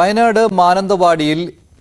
വയനാട് മാനന്തവാടിയിൽ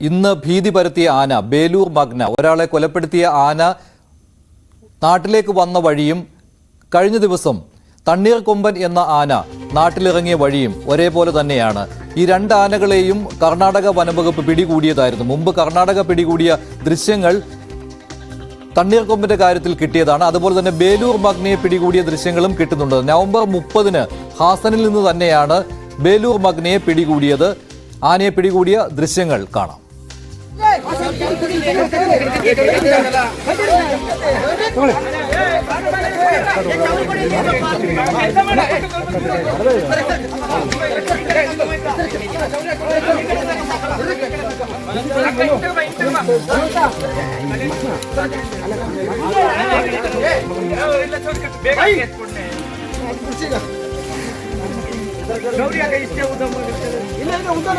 ഇന്ന് ഭീതി പരത്തിയ ആന ബേലൂർ മഗ്ന. ഒരാളെ കൊലപ്പെടുത്തിയ ആന നാട്ടിലേക്ക് വന്ന വഴിയും കഴിഞ്ഞ ദിവസം തണ്ണീർക്കൊമ്പൻ എന്ന ആന നാട്ടിലിറങ്ങിയ വഴിയും ഒരേപോലെ തന്നെയാണ്. ഈ രണ്ട് ആനകളെയും കർണാടക വനംവകുപ്പ് പിടികൂടിയതായിരുന്നു. മുമ്പ് കർണാടക പിടികൂടിയ ദൃശ്യങ്ങൾ തണ്ണീർക്കൊമ്പിന്റെ കാര്യത്തിൽ കിട്ടിയതാണ്. അതുപോലെ തന്നെ ബേലൂർ മഗ്നയെ പിടികൂടിയ ദൃശ്യങ്ങളും കിട്ടുന്നുണ്ട്. നവംബർ മുപ്പതിന് ഹാസനിൽ നിന്ന് തന്നെയാണ് ബേലൂർ മഗ്നയെ പിടികൂടിയത്. ആനയെ പിടികൂടിയ ദൃശ്യങ്ങൾ കാണാം. ಗೌರಿ ಆಗ ಇಷ್ಟೇ ಉದ್ದ उधर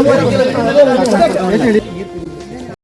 ഇതിനെ